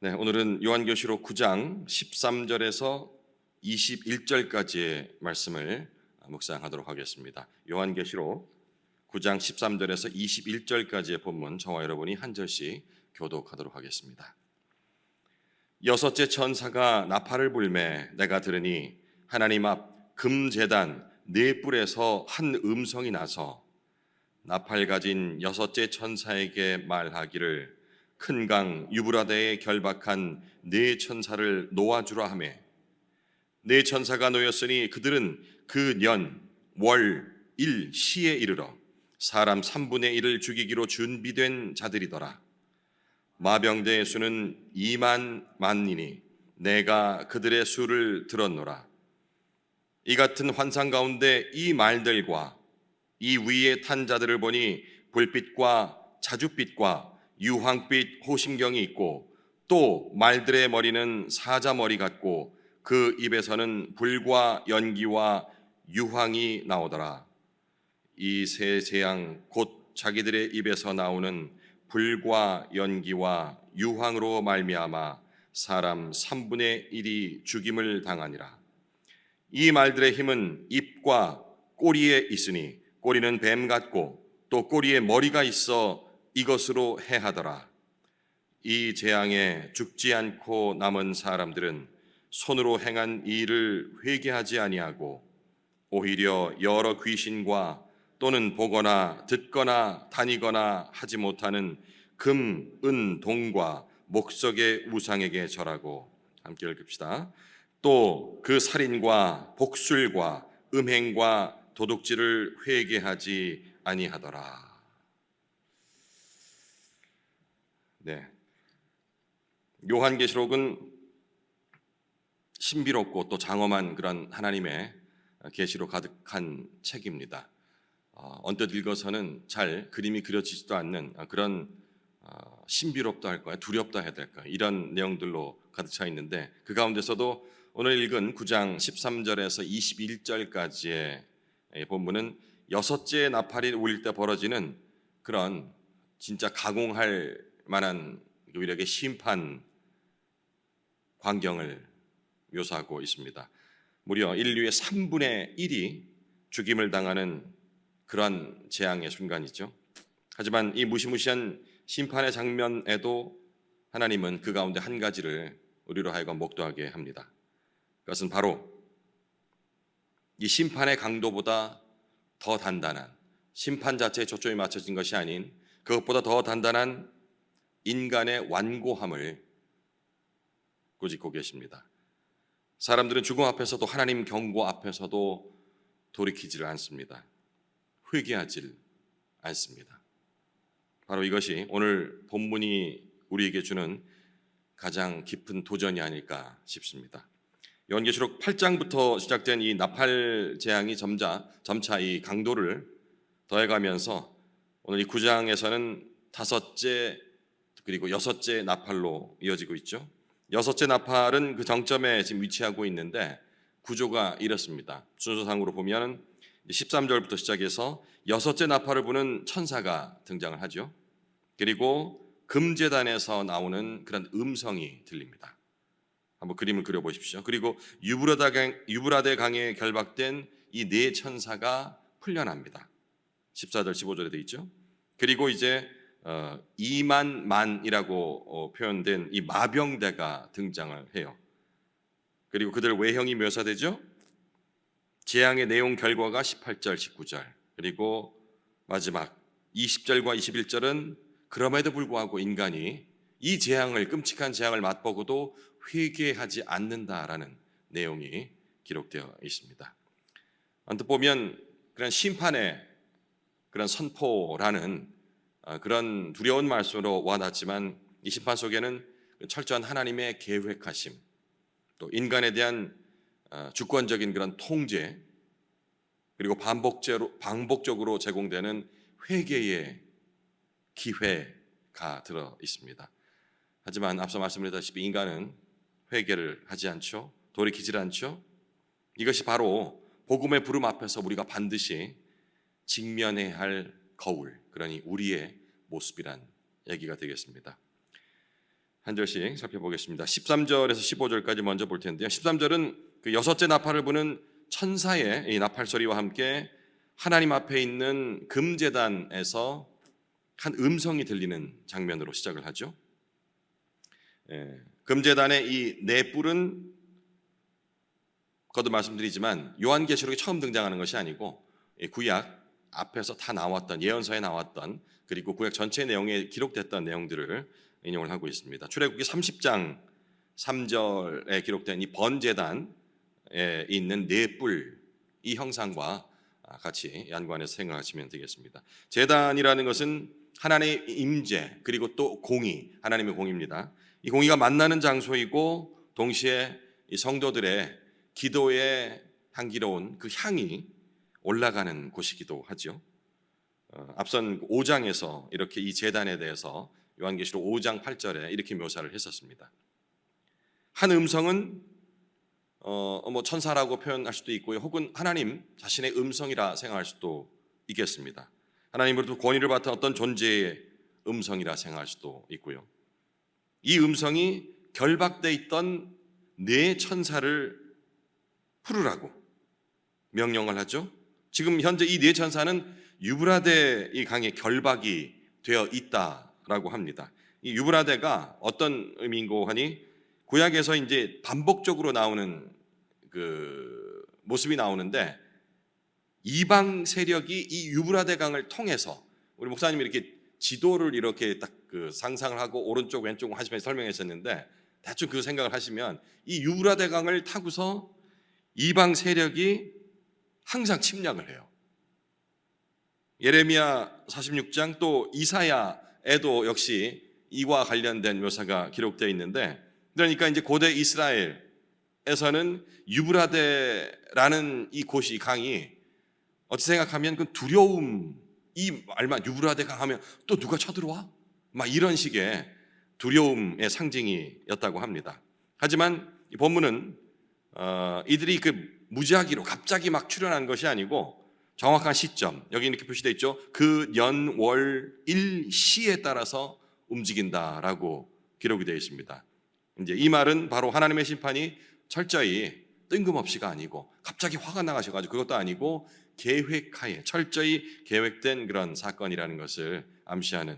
네, 오늘은 요한계시록 9장 13절에서 21절까지의 말씀을 묵상하도록 하겠습니다. 요한계시록 9장 13절에서 21절까지의 본문 저와 여러분이 한 절씩 교독하도록 하겠습니다. 여섯째 천사가 나팔을 불매 내가 들으니 하나님 앞 금제단 네 뿔에서 한 음성이 나서 나팔 가진 여섯째 천사에게 말하기를 큰 강 유브라데에 결박한 네 천사를 놓아주라 하매 네 천사가 놓였으니 그들은 그 년, 월, 일, 시에 이르러 사람 3분의 1을 죽이기로 준비된 자들이더라. 마병대의 수는 2만 만이니 내가 그들의 수를 들었노라. 이 같은 환상 가운데 이 말들과 이 위에 탄 자들을 보니 불빛과 자줏빛과 유황빛 호심경이 있고 또 말들의 머리는 사자 머리 같고 그 입에서는 불과 연기와 유황이 나오더라. 이 세 재앙 곧 자기들의 입에서 나오는 불과 연기와 유황으로 말미암아 사람 3분의 1이 죽임을 당하니라. 이 말들의 힘은 입과 꼬리에 있으니 꼬리는 뱀 같고 또 꼬리에 머리가 있어 이것으로 해하더라. 이 재앙에 죽지 않고 남은 사람들은 손으로 행한 일을 회개하지 아니하고 오히려 여러 귀신과 또는 보거나 듣거나 다니거나 하지 못하는 금, 은, 동과 목석의 우상에게 절하고 함께 읽읍시다. 또 그 살인과 복술과 음행과 도둑질을 회개하지 아니하더라. 네. 요한계시록은 신비롭고 또 장엄한 그런 하나님의 계시로 가득한 책입니다. 어, 언뜻 읽어서는 잘 그림이 그려지지도 않는 그런 어, 신비롭다 할까요? 두렵다 해야 될까요? 이런 내용들로 가득 차 있는데 그 가운데서도 오늘 읽은 9장 13절에서 21절까지의 본문은 여섯째 나팔이 울릴 때 벌어지는 그런 진짜 가공할 만한 위력의 심판 광경을 묘사하고 있습니다. 무려 인류의 3분의 1이 죽임을 당하는 그러한 재앙의 순간이죠. 하지만 이 무시무시한 심판의 장면에도 하나님은 그 가운데 한 가지를 우리로 하여금 목도하게 합니다. 그것은 바로 이 심판의 강도보다 더 단단한 심판 자체에 초점이 맞춰진 것이 아닌 그것보다 더 단단한 인간의 완고함을 꾸짖고 계십니다. 사람들은 죽음 앞에서도 하나님 경고 앞에서도 돌이키지를 않습니다. 회개하질 않습니다. 바로 이것이 오늘 본문이 우리에게 주는 가장 깊은 도전이 아닐까 싶습니다. 요한계시록 8장부터 시작된 이 나팔 재앙이 점차 점차 이 강도를 더해가면서 오늘 이 9장에서는 다섯째 그리고 여섯째 나팔로 이어지고 있죠. 여섯째 나팔은 그 정점에 지금 위치하고 있는데 구조가 이렇습니다. 순서상으로 보면 13절부터 시작해서 여섯째 나팔을 부는 천사가 등장을 하죠. 그리고 금재단에서 나오는 그런 음성이 들립니다. 한번 그림을 그려 보십시오. 그리고 유브라데 강, 유브라데 강에 결박된 이 네 천사가 풀려납니다. 14절 15절에 돼 있죠. 그리고 이제 어, 2만 만이라고 어, 표현된 이 마병대가 등장을 해요. 그리고 그들 외형이 묘사되죠. 재앙의 내용 결과가 18절, 19절. 그리고 마지막 20절과 21절은 그럼에도 불구하고 인간이 이 재앙을 끔찍한 재앙을 맛보고도 회개하지 않는다라는 내용이 기록되어 있습니다. 언뜻 보면 그런 심판의 그런 선포라는 어, 그런 두려운 말씀으로 와닿지만 이 심판 속에는 철저한 하나님의 계획하심, 또 인간에 대한 어, 주권적인 그런 통제, 그리고 반복적으로, 반복적으로 제공되는 회개의 기회가 들어 있습니다. 하지만 앞서 말씀드렸다시피 인간은 회개를 하지 않죠. 돌이키질 않죠. 이것이 바로 복음의 부름 앞에서 우리가 반드시 직면해야 할 거울, 그러니 우리의 모습이란 얘기가 되겠습니다. 한 절씩 살펴보겠습니다. 13절에서 15절까지 먼저 볼 텐데요. 13절은 그 여섯째 나팔을 부는 천사의 이 나팔 소리와 함께 하나님 앞에 있는 금제단에서 한 음성이 들리는 장면으로 시작을 하죠. 예, 금제단의 이네 뿔은 거듭 말씀드리지만 요한계시록에 처음 등장하는 것이 아니고 이 구약 앞에서 다 나왔던 예언서에 나왔던 그리고 구약 전체 내용에 기록됐던 내용들을 인용을 하고 있습니다. 출애굽기 30장 3절에 기록된 이 번제단에 있는 네 뿔 이 형상과 같이 연관해서 생각하시면 되겠습니다. 제단이라는 것은 하나님의 임재 그리고 또 공의 하나님의 공입니다. 이 공의가 만나는 장소이고 동시에 이 성도들의 기도에 향기로운 그 향이 올라가는 곳이기도 하죠. 어, 앞선 5장에서 이렇게 이 제단에 대해서 요한계시록 5장 8절에 이렇게 묘사를 했었습니다. 한 음성은 어, 뭐 천사라고 표현할 수도 있고요, 혹은 하나님 자신의 음성이라 생각할 수도 있겠습니다. 하나님으로부터 권위를 받은 어떤 존재의 음성이라 생각할 수도 있고요. 이 음성이 결박돼 있던 네 천사를 풀으라고 명령을 하죠. 지금 현재 이 네 천사는 유브라데 이 강에 결박이 되어 있다라고 합니다. 이 유브라데가 어떤 의미인고 하니 구약에서 이제 반복적으로 나오는 그 모습이 나오는데 이방 세력이 이 유브라데 강을 통해서 우리 목사님이 이렇게 지도를 이렇게 딱 그 상상을 하고 오른쪽 왼쪽 하시면서 설명하셨는데 대충 그 생각을 하시면 이 유브라데 강을 타고서 이방 세력이 항상 침략을 해요. 예레미야 46장 또 이사야에도 역시 이와 관련된 묘사가 기록되어 있는데 그러니까 이제 고대 이스라엘에서는 유브라데라는 이 곳이 강이 어찌 생각하면 그 두려움 이 말만 유브라데 강 하면 또 누가 쳐들어와? 막 이런 식의 두려움의 상징이었다고 합니다. 하지만 이 본문은 어, 이들이 그 무지하기로 갑자기 막 출현한 것이 아니고 정확한 시점 여기 이렇게 표시되어 있죠. 그 연, 월, 일, 시에 따라서 움직인다라고 기록이 되어 있습니다. 이제 이 말은 바로 하나님의 심판이 철저히 뜬금없이가 아니고 갑자기 화가 나가셔가지고 그것도 아니고 계획하에 철저히 계획된 그런 사건이라는 것을 암시하는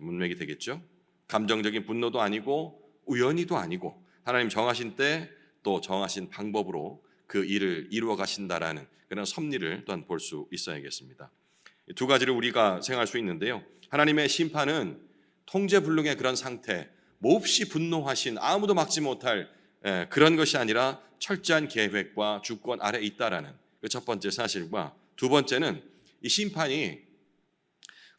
문맥이 되겠죠. 감정적인 분노도 아니고 우연히도 아니고 하나님 정하신 때 또 정하신 방법으로 그 일을 이루어 가신다라는 그런 섭리를 또한 볼 수 있어야겠습니다. 두 가지를 우리가 생각할 수 있는데요. 하나님의 심판은 통제불능의 그런 상태, 몹시 분노하신 아무도 막지 못할 예, 그런 것이 아니라 철저한 계획과 주권 아래 있다라는 그 첫 번째 사실과 두 번째는 이 심판이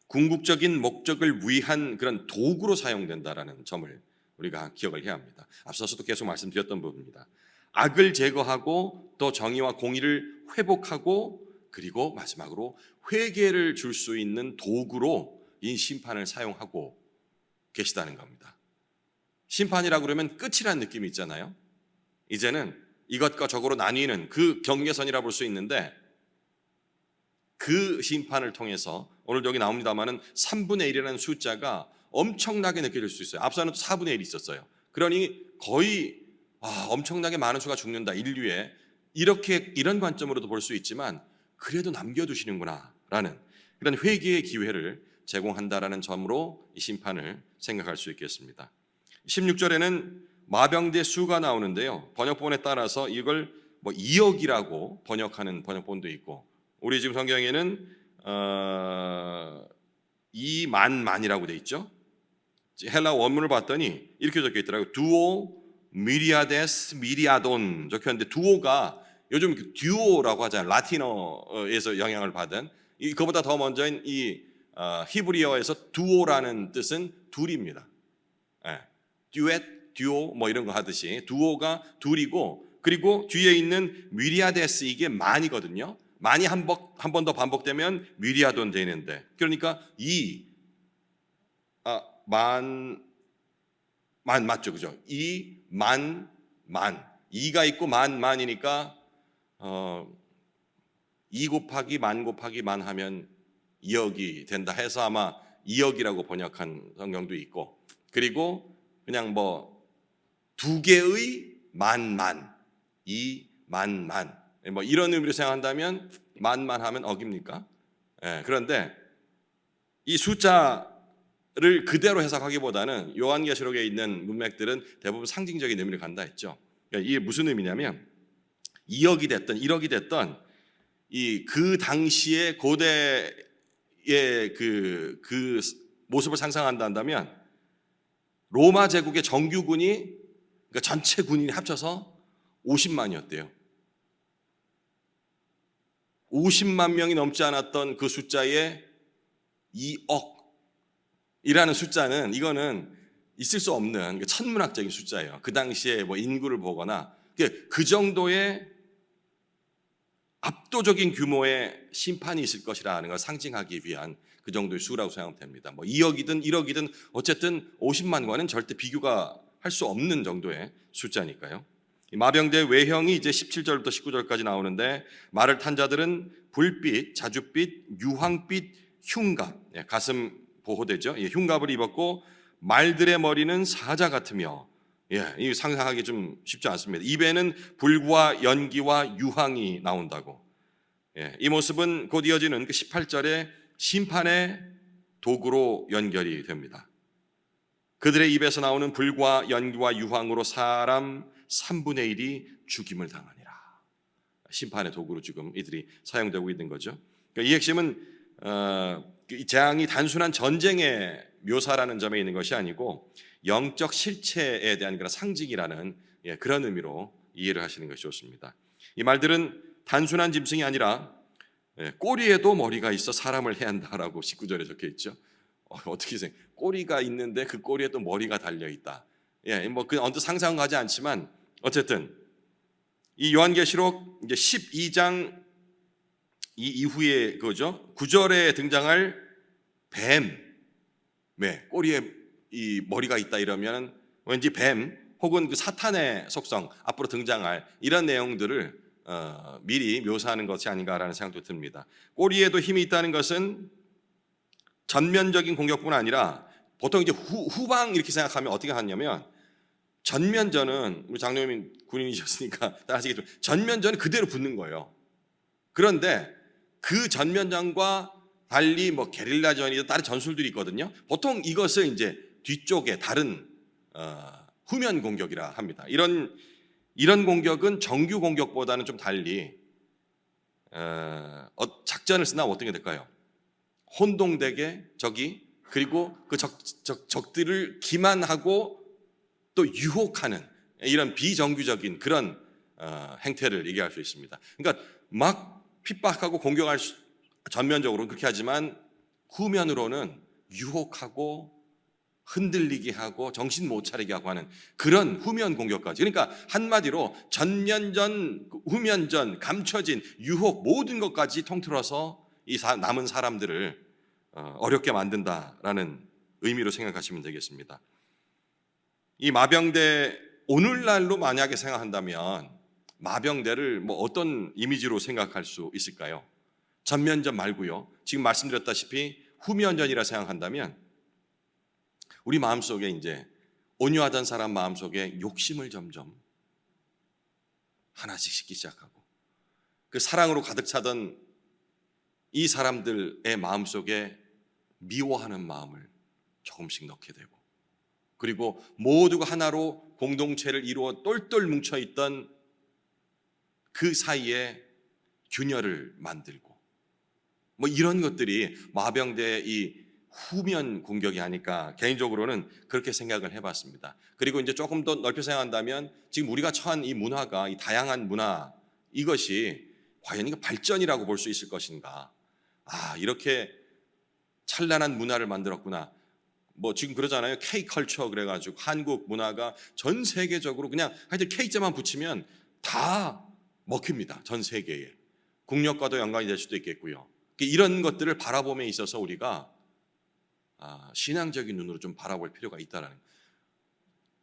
궁극적인 목적을 위한 그런 도구로 사용된다라는 점을 우리가 기억을 해야 합니다. 앞서서도 계속 말씀드렸던 부분입니다. 악을 제거하고 또 정의와 공의를 회복하고 그리고 마지막으로 회개를 줄 수 있는 도구로 이 심판을 사용하고 계시다는 겁니다. 심판이라고 그러면 끝이라는 느낌이 있잖아요. 이제는 이것과 저거로 나뉘는 그 경계선이라 볼 수 있는데 그 심판을 통해서 오늘 여기 나옵니다만은 3분의 1이라는 숫자가 엄청나게 느껴질 수 있어요. 앞서는 4분의 1이 있었어요. 그러니 거의 와, 엄청나게 많은 수가 죽는다 인류에 이렇게 이런 관점으로도 볼 수 있지만 그래도 남겨두시는구나라는 그런 회개의 기회를 제공한다라는 점으로 이 심판을 생각할 수 있겠습니다. 16절에는 마병대 수가 나오는데요. 번역본에 따라서 이걸 뭐 2억이라고 번역하는 번역본도 있고 우리 지금 성경에는 어, 2만만이라고 돼 있죠. 헬라 원문을 봤더니 이렇게 적혀 있더라고요. 두오 미리아데스 미리아돈 적혔는데 두오가 요즘 그 듀오라고 하잖아요. 라틴어에서 영향을 받은 이거보다 더 먼저인 이 어, 히브리어에서 두오라는 뜻은 둘입니다. 예. 듀엣, 듀오 뭐 이런 거 하듯이 두오가 둘이고 그리고 뒤에 있는 미리아데스 이게 만이거든요. 만이 한 번 더 반복되면 미리아돈 되는데 그러니까 이 아, 만, 만 맞죠, 그죠? 이, 만, 만. 이가 있고 만, 만이니까 어, 2 곱하기 만 곱하기 만 하면 2억이 된다 해서 아마 2억이라고 번역한 성경도 있고 그리고 그냥 뭐 두 개의 만만, 이 만만, 뭐 이런 의미로 생각한다면 만만 하면 억입니까? 예, 그런데 이 숫자 를 그대로 해석하기보다는 요한계시록에 있는 문맥들은 대부분 상징적인 의미를 간다 했죠. 그러니까 이게 무슨 의미냐면 2억이 됐던 1억이 됐던 이 그 당시의 고대의 그, 그 모습을 상상한다 한다면 로마 제국의 정규군이 그러니까 전체 군인이 합쳐서 50만이었대요. 50만 명이 넘지 않았던 그 숫자에 2억 이라는 숫자는 이거는 있을 수 없는 그 천문학적인 숫자예요. 그 당시에 뭐 인구를 보거나 그 정도의 압도적인 규모의 심판이 있을 것이라는 걸 상징하기 위한 그 정도의 수라고 생각하면 됩니다. 뭐 2억이든 1억이든 어쨌든 50만과는 절대 비교가 할 수 없는 정도의 숫자니까요. 이 마병대 외형이 이제 17절부터 19절까지 나오는데 말을 탄 자들은 불빛, 자줏빛, 유황빛, 흉갑, 예, 가슴 보호대죠. 예, 흉갑을 입었고 말들의 머리는 사자 같으며 예, 이 상상하기 좀 쉽지 않습니다. 입에는 불과 연기와 유황이 나온다고. 예, 이 모습은 곧 이어지는 그 18절의 심판의 도구로 연결이 됩니다. 그들의 입에서 나오는 불과 연기와 유황으로 사람 3분의 1이 죽임을 당하니라. 심판의 도구로 지금 이들이 사용되고 있는 거죠. 그러니까 이 핵심은 어, 이 재앙이 단순한 전쟁의 묘사라는 점에 있는 것이 아니고 영적 실체에 대한 그런 상징이라는 예, 그런 의미로 이해를 하시는 것이 좋습니다. 이 말들은 단순한 짐승이 아니라 예, 꼬리에도 머리가 있어 사람을 해한다라고 19절에 적혀 있죠. 어, 어떻게 생각? 꼬리가 있는데 그 꼬리에 또 머리가 달려 있다. 예, 뭐그 언뜻 상상은 가지 않지만 어쨌든 이 요한계시록 이제 12장 이 이후에 그죠? 9절에 등장할 뱀, 네, 꼬리에 이 머리가 있다 이러면 왠지 뱀 혹은 그 사탄의 속성 앞으로 등장할 이런 내용들을 어, 미리 묘사하는 것이 아닌가라는 생각도 듭니다. 꼬리에도 힘이 있다는 것은 전면적인 공격뿐 아니라 보통 이제 후, 후방 이렇게 생각하면 어떻게 하냐면 전면전은 우리 장로님 군인이셨으니까 다 아시겠지만 전면전은 그대로 붙는 거예요. 그런데 그 전면전과 달리 뭐 게릴라전이나 다른 전술들이 있거든요. 보통 이것을 이제 뒤쪽에 다른 어, 후면 공격이라 합니다. 이런 이런 공격은 정규 공격보다는 좀 달리 어, 어, 작전을 쓰나 어떤 게 될까요? 혼동되게 적이 그리고 그 적, 적, 적들을 기만하고 또 유혹하는 이런 비정규적인 그런 어, 행태를 얘기할 수 있습니다. 그러니까 막 핍박하고 공격할 수, 전면적으로는 그렇게 하지만 후면으로는 유혹하고 흔들리게 하고 정신 못 차리게 하고 하는 그런 후면 공격까지. 그러니까 한마디로 전면전, 후면전, 감춰진 유혹 모든 것까지 통틀어서 이 사, 남은 사람들을 어, 어렵게 만든다라는 의미로 생각하시면 되겠습니다. 이 마병대 오늘날로 만약에 생각한다면 마병대를 뭐 어떤 이미지로 생각할 수 있을까요? 전면전 말고요. 지금 말씀드렸다시피 후면전이라 생각한다면 우리 마음속에 이제 온유하던 사람 마음속에 욕심을 점점 하나씩 싣기 시작하고 그 사랑으로 가득 차던 이 사람들의 마음속에 미워하는 마음을 조금씩 넣게 되고 그리고 모두가 하나로 공동체를 이루어 똘똘 뭉쳐 있던 그 사이에 균열을 만들고 뭐 이런 것들이 마병대의 이 후면 공격이 하니까 개인적으로는 그렇게 생각을 해봤습니다. 그리고 이제 조금 더 넓혀 생각한다면 지금 우리가 처한 이 문화가 이 다양한 문화 이것이 과연 이거 발전이라고 볼 수 있을 것인가? 아 이렇게 찬란한 문화를 만들었구나. 뭐 지금 그러잖아요. K 컬처 그래가지고 한국 문화가 전 세계적으로 그냥 하여튼 K자만 붙이면 다 먹힙니다. 전 세계에. 국력과도 연관이 될 수도 있겠고요. 이런 것들을 바라봄에 있어서 우리가 아, 신앙적인 눈으로 좀 바라볼 필요가 있다라는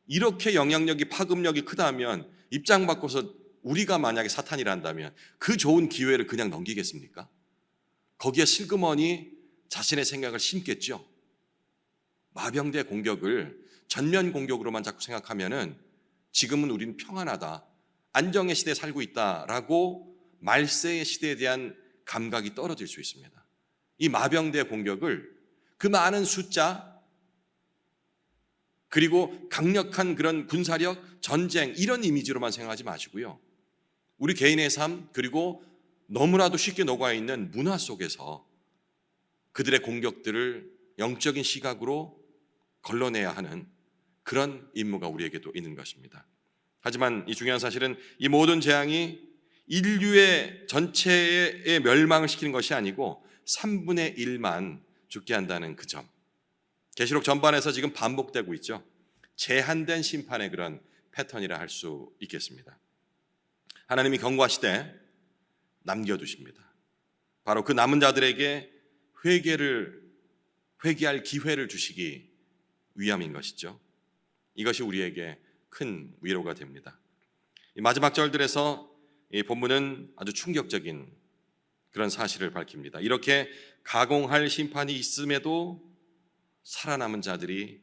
이렇게 영향력이 파급력이 크다면 입장 바꿔서 우리가 만약에 사탄이란다면 그 좋은 기회를 그냥 넘기겠습니까? 거기에 슬그머니 자신의 생각을 심겠죠. 마병대 공격을 전면 공격으로만 자꾸 생각하면은 지금은 우리는 평안하다. 안정의 시대에 살고 있다라고 말세의 시대에 대한 감각이 떨어질 수 있습니다. 이 마병대 공격을 그 많은 숫자 그리고 강력한 그런 군사력, 전쟁 이런 이미지로만 생각하지 마시고요. 우리 개인의 삶 그리고 너무나도 쉽게 녹아 있는 문화 속에서 그들의 공격들을 영적인 시각으로 걸러내야 하는 그런 임무가 우리에게도 있는 것입니다. 하지만 이 중요한 사실은 이 모든 재앙이 인류의 전체의 멸망을 시키는 것이 아니고 3분의 1만 죽게 한다는 그 점. 계시록 전반에서 지금 반복되고 있죠. 제한된 심판의 그런 패턴이라 할 수 있겠습니다. 하나님이 경고하시되 남겨두십니다. 바로 그 남은 자들에게 회개를 회개할 기회를 주시기 위함인 것이죠. 이것이 우리에게 큰 위로가 됩니다. 이 마지막 절들에서 이 본문은 아주 충격적인 그런 사실을 밝힙니다. 이렇게 가공할 심판이 있음에도 살아남은 자들이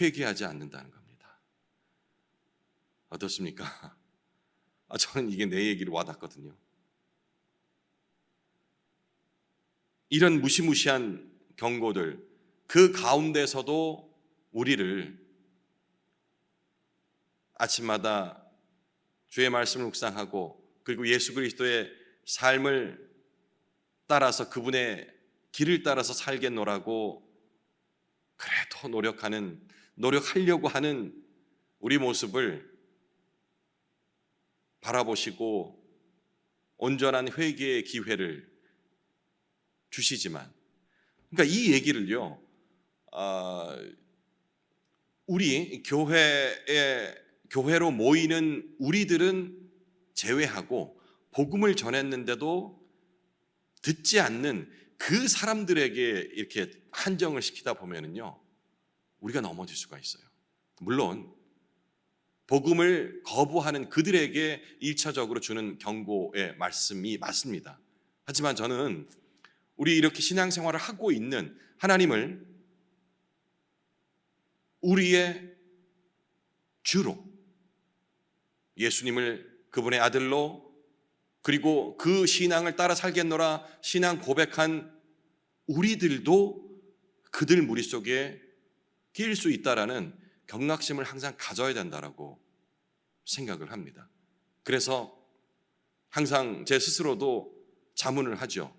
회개하지 않는다는 겁니다. 어떻습니까? 아, 저는 이게 내 얘기로 와닿거든요. 이런 무시무시한 경고들, 그 가운데서도 우리를 아침마다 주의 말씀을 묵상하고 그리고 예수 그리스도의 삶을 따라서 그분의 길을 따라서 살겠노라고 그래도 노력하는 노력하려고 하는 우리 모습을 바라보시고 온전한 회개의 기회를 주시지만 그러니까 이 얘기를요 어, 우리 교회에 교회로 모이는 우리들은 제외하고 복음을 전했는데도 듣지 않는 그 사람들에게 이렇게 한정을 시키다 보면은요 우리가 넘어질 수가 있어요. 물론 복음을 거부하는 그들에게 일차적으로 주는 경고의 말씀이 맞습니다. 하지만 저는 우리 이렇게 신앙생활을 하고 있는 하나님을 우리의 주로 예수님을 그분의 아들로 그리고 그 신앙을 따라 살겠노라 신앙 고백한 우리들도 그들 무리 속에 끼일 수 있다라는 경각심을 항상 가져야 된다라고 생각을 합니다. 그래서 항상 제 스스로도 자문을 하죠.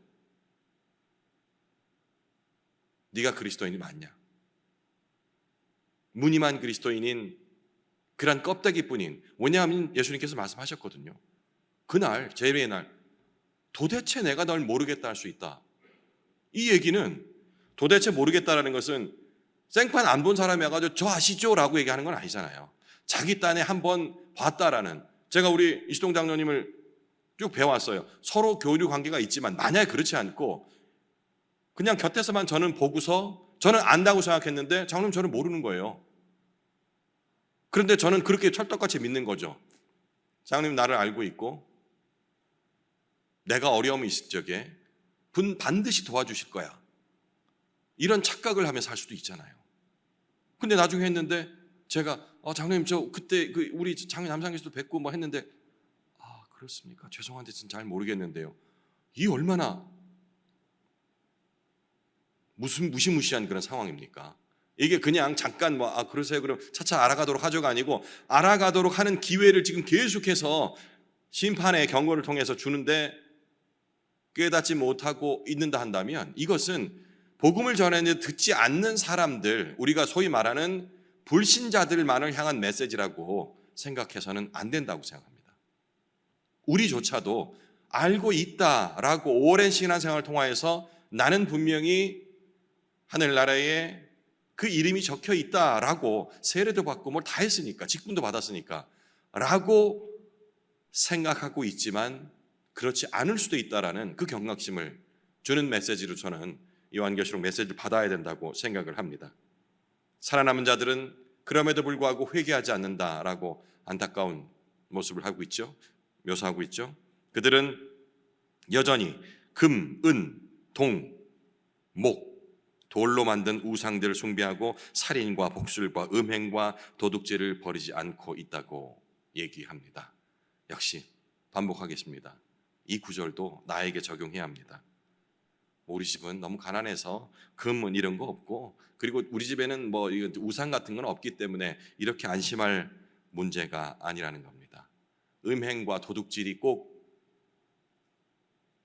네가 그리스도인이 맞냐? 무늬만 그리스도인인 그런 껍데기뿐인 왜냐하면 예수님께서 말씀하셨거든요. 그날 재림의 날 도대체 내가 널 모르겠다 할 수 있다. 이 얘기는 도대체 모르겠다라는 것은 생판 안 본 사람이 와가지고 저 아시죠라고 얘기하는 건 아니잖아요. 자기 딴에 한 번 봤다라는 제가 우리 이시동 장로님을 쭉 배워왔어요. 서로 교류 관계가 있지만 만약에 그렇지 않고 그냥 곁에서만 저는 보고서 저는 안다고 생각했는데 장로님 저를 모르는 거예요. 그런데 저는 그렇게 철떡같이 믿는 거죠. 장로님 나를 알고 있고 내가 어려움이 있을 적에 분 반드시 도와주실 거야. 이런 착각을 하며 살 수도 있잖아요. 근데 나중에 했는데 제가 어, 장로님 저 그때 그 우리 장로님 남상교수도 뵙고 뭐 했는데 아 그렇습니까? 죄송한데 진짜 잘 모르겠는데요. 이 얼마나 무슨 무시무시한 그런 상황입니까? 이게 그냥 잠깐 뭐 아 그러세요 그럼 차차 알아가도록 하죠가 아니고 알아가도록 하는 기회를 지금 계속해서 심판의 경고를 통해서 주는데 깨닫지 못하고 있는다 한다면 이것은 복음을 전했는데 듣지 않는 사람들 우리가 소위 말하는 불신자들만을 향한 메시지라고 생각해서는 안 된다고 생각합니다. 우리조차도 알고 있다라고 오랜 신앙생활을 통하여서 나는 분명히 하늘나라에 그 이름이 적혀 있다라고 세례도 받고 뭘 다 했으니까 직분도 받았으니까 라고 생각하고 있지만 그렇지 않을 수도 있다라는 그 경각심을 주는 메시지로 저는 요한계시록 메시지를 받아야 된다고 생각을 합니다. 살아남은 자들은 그럼에도 불구하고 회개하지 않는다라고 안타까운 모습을 하고 있죠. 묘사하고 있죠. 그들은 여전히 금, 은, 동, 목 돌로 만든 우상들을 숭배하고 살인과 복술과 음행과 도둑질을 벌이지 않고 있다고 얘기합니다. 역시 반복하겠습니다. 이 구절도 나에게 적용해야 합니다. 우리 집은 너무 가난해서 금은 이런 거 없고 그리고 우리 집에는 뭐 우상 같은 건 없기 때문에 이렇게 안심할 문제가 아니라는 겁니다. 음행과 도둑질이 꼭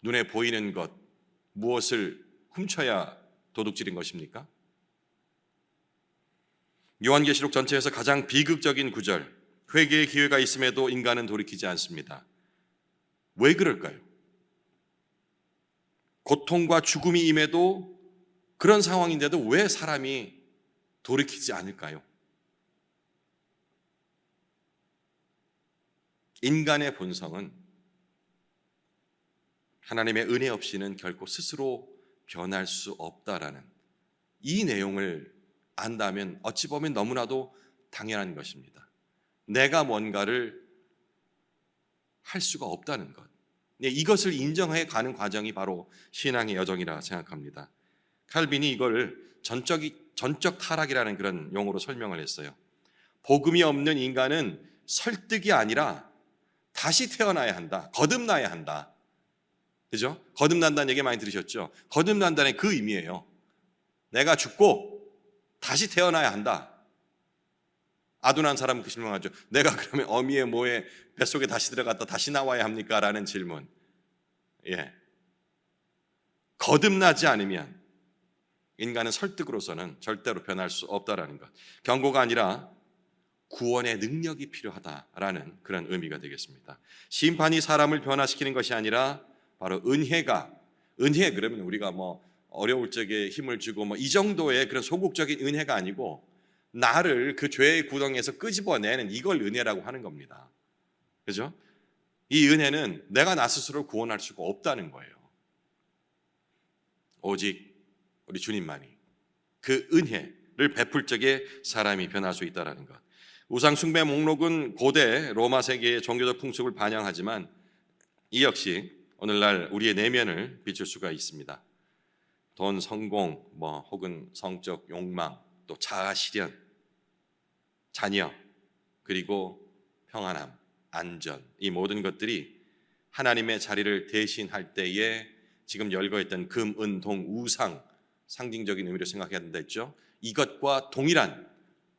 눈에 보이는 것 무엇을 훔쳐야 도둑질인 것입니까? 요한계시록 전체에서 가장 비극적인 구절 회개의 기회가 있음에도 인간은 돌이키지 않습니다. 왜 그럴까요? 고통과 죽음이 임해도 그런 상황인데도 왜 사람이 돌이키지 않을까요? 인간의 본성은 하나님의 은혜 없이는 결코 스스로 변할 수 없다라는 이 내용을 안다면 어찌 보면 너무나도 당연한 것입니다. 내가 뭔가를 할 수가 없다는 것. 네, 이것을 인정해 가는 과정이 바로 신앙의 여정이라 생각합니다. 칼빈이 이걸 전적이 전적 타락이라는 그런 용어로 설명을 했어요. 복음이 없는 인간은 설득이 아니라 다시 태어나야 한다. 거듭나야 한다. 그죠? 거듭난다는 얘기 많이 들으셨죠? 거듭난다는 그 의미예요. 내가 죽고 다시 태어나야 한다. 아둔한 사람 그 질문하죠. 내가 그러면 어미의 모에 뱃속에 다시 들어갔다 다시 나와야 합니까? 라는 질문. 예. 거듭나지 않으면 인간은 설득으로서는 절대로 변할 수 없다라는 것. 경고가 아니라 구원의 능력이 필요하다라는 그런 의미가 되겠습니다. 심판이 사람을 변화시키는 것이 아니라 바로 은혜가 은혜 그러면 우리가 뭐 어려울 적에 힘을 주고 뭐 이 정도의 그런 소극적인 은혜가 아니고 나를 그 죄의 구덩이에서 끄집어내는 이걸 은혜라고 하는 겁니다. 그죠? 이 은혜는 내가 나 스스로 구원할 수가 없다는 거예요. 오직 우리 주님만이 그 은혜를 베풀 적에 사람이 변할 수 있다라는 것. 우상 숭배 목록은 고대 로마 세계의 종교적 풍습을 반영하지만 이 역시 오늘날 우리의 내면을 비출 수가 있습니다. 돈, 성공, 뭐 혹은 성적 욕망, 또 자아 실현, 자녀, 그리고 평안함, 안전 이 모든 것들이 하나님의 자리를 대신할 때에 지금 열거했던 금, 은, 동, 우상 상징적인 의미로 생각해야 된다 했죠. 이것과 동일한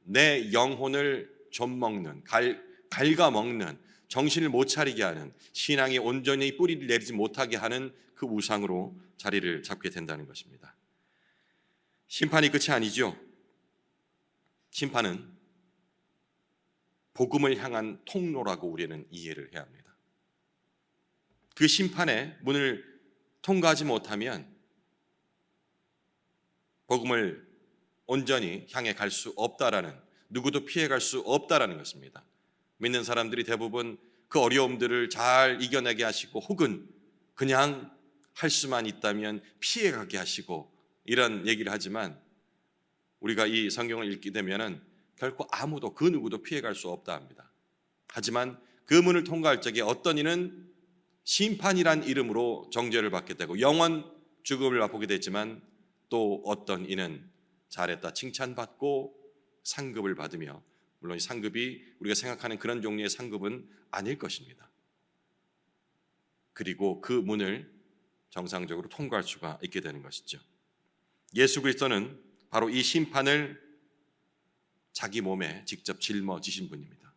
내 영혼을 좀먹는 갈, 갉아먹는 정신을 못 차리게 하는 신앙이 온전히 뿌리를 내리지 못하게 하는 그 우상으로 자리를 잡게 된다는 것입니다. 심판이 끝이 아니죠. 심판은 복음을 향한 통로라고 우리는 이해를 해야 합니다. 그 심판의 문을 통과하지 못하면 복음을 온전히 향해 갈 수 없다라는 누구도 피해 갈 수 없다라는 것입니다. 믿는 사람들이 대부분 그 어려움들을 잘 이겨내게 하시고 혹은 그냥 할 수만 있다면 피해 가게 하시고 이런 얘기를 하지만 우리가 이 성경을 읽게 되면은 결코 아무도 그 누구도 피해 갈 수 없다 합니다. 하지만 그 문을 통과할 적에 어떤 이는 심판이란 이름으로 정죄를 받게 되고 영원 죽음을 맛보게 되지만 또 어떤 이는 잘했다 칭찬받고 상급을 받으며 물론 이 상급이 우리가 생각하는 그런 종류의 상급은 아닐 것입니다. 그리고 그 문을 정상적으로 통과할 수가 있게 되는 것이죠. 예수 그리스도는 바로 이 심판을 자기 몸에 직접 짊어지신 분입니다.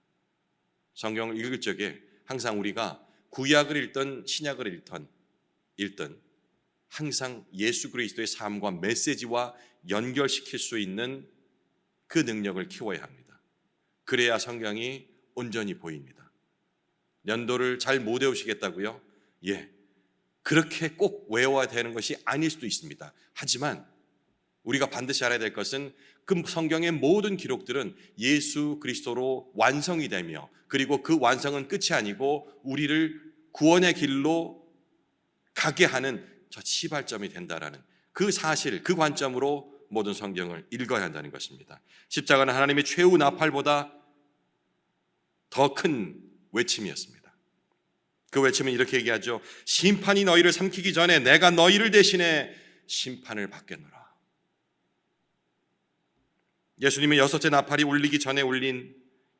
성경을 읽을 적에 항상 우리가 구약을 읽던 신약을 읽던 읽던 항상 예수 그리스도의 삶과 메시지와 연결시킬 수 있는 그 능력을 키워야 합니다. 그래야 성경이 온전히 보입니다. 연도를 잘 못 외우시겠다고요? 예. 그렇게 꼭 외워야 되는 것이 아닐 수도 있습니다. 하지만 우리가 반드시 알아야 될 것은 그 성경의 모든 기록들은 예수 그리스도로 완성이 되며 그리고 그 완성은 끝이 아니고 우리를 구원의 길로 가게 하는 저 시발점이 된다라는 그 사실, 그 관점으로 모든 성경을 읽어야 한다는 것입니다. 십자가는 하나님의 최후 나팔보다 더 큰 외침이었습니다. 그 외침은 이렇게 얘기하죠. 심판이 너희를 삼키기 전에 내가 너희를 대신해 심판을 받겠노라. 예수님은 여섯째 나팔이 울리기 전에 울린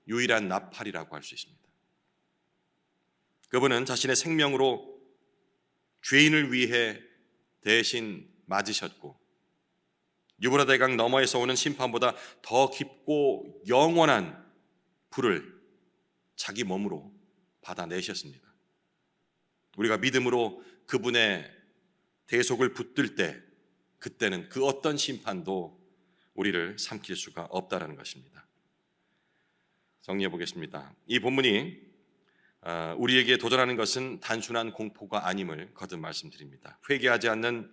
유일한 나팔이라고 할 수 있습니다. 그분은 자신의 생명으로 죄인을 위해 대신 맞으셨고 유브라데강 너머에서 오는 심판보다 더 깊고 영원한 불을 자기 몸으로 받아내셨습니다. 우리가 믿음으로 그분의 대속을 붙들 때 그때는 그 어떤 심판도 우리를 삼킬 수가 없다라는 것입니다. 정리해 보겠습니다. 이 본문이 아, 우리에게 도전하는 것은 단순한 공포가 아님을 거듭 말씀드립니다. 회개하지 않는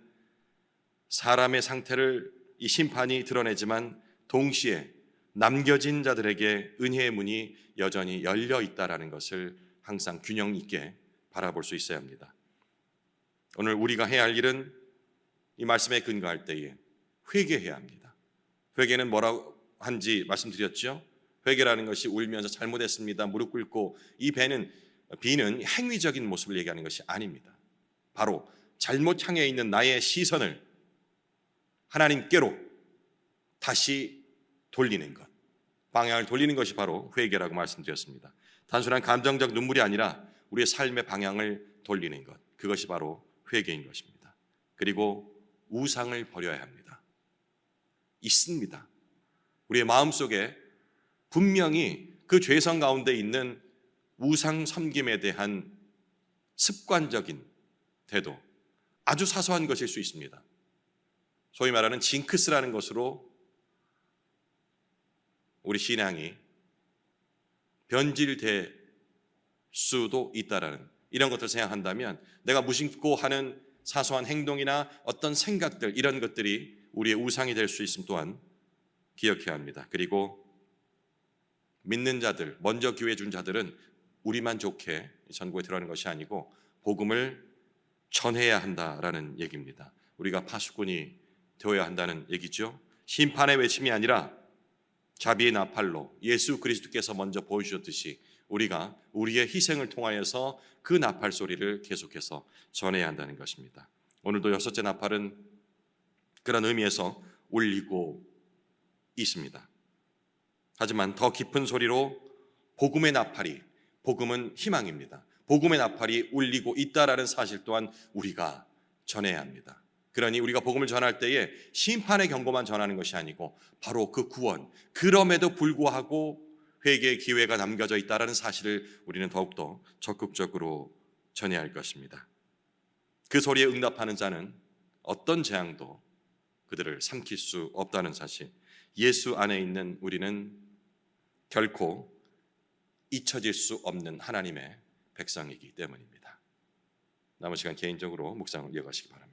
사람의 상태를 이 심판이 드러내지만 동시에 남겨진 자들에게 은혜의 문이 여전히 열려 있다라는 것을 항상 균형 있게 바라볼 수 있어야 합니다. 오늘 우리가 해야 할 일은 이 말씀에 근거할 때에 회개해야 합니다. 회개는 뭐라고 한지 말씀드렸죠? 회개라는 것이 울면서 잘못했습니다. 무릎 꿇고 이 배는 비는 행위적인 모습을 얘기하는 것이 아닙니다. 바로 잘못 향해 있는 나의 시선을 하나님께로 다시 돌리는 것. 방향을 돌리는 것이 바로 회개라고 말씀드렸습니다. 단순한 감정적 눈물이 아니라 우리의 삶의 방향을 돌리는 것. 그것이 바로 회개인 것입니다. 그리고 우상을 버려야 합니다. 있습니다. 우리의 마음 속에 분명히 그 죄성 가운데 있는 우상 섬김에 대한 습관적인 태도, 아주 사소한 것일 수 있습니다. 소위 말하는 징크스라는 것으로 우리 신앙이 변질될 수도 있다라는 이런 것들을 생각한다면 내가 무심코 하는 사소한 행동이나 어떤 생각들 이런 것들이 우리의 우상이 될 수 있음 또한 기억해야 합니다. 그리고 믿는 자들, 먼저 기회 준 자들은 우리만 좋게 전국에 들어가는 것이 아니고 복음을 전해야 한다라는 얘기입니다. 우리가 파수꾼이 되어야 한다는 얘기죠. 심판의 외침이 아니라 자비의 나팔로 예수 그리스도께서 먼저 보여주셨듯이 우리가 우리의 희생을 통하여서 그 나팔 소리를 계속해서 전해야 한다는 것입니다. 오늘도 여섯째 나팔은 그런 의미에서 울리고 있습니다. 하지만 더 깊은 소리로 복음의 나팔이 복음은 희망입니다. 복음의 나팔이 울리고 있다라는 사실 또한 우리가 전해야 합니다. 그러니 우리가 복음을 전할 때에 심판의 경고만 전하는 것이 아니고 바로 그 구원, 그럼에도 불구하고 회개의 기회가 남겨져 있다라는 사실을 우리는 더욱더 적극적으로 전해야 할 것입니다. 그 소리에 응답하는 자는 어떤 재앙도 그들을 삼킬 수 없다는 사실. 예수 안에 있는 우리는 결코 잊혀질 수 없는 하나님의 백성이기 때문입니다. 남은 시간 개인적으로 묵상을 이어가시기 바랍니다.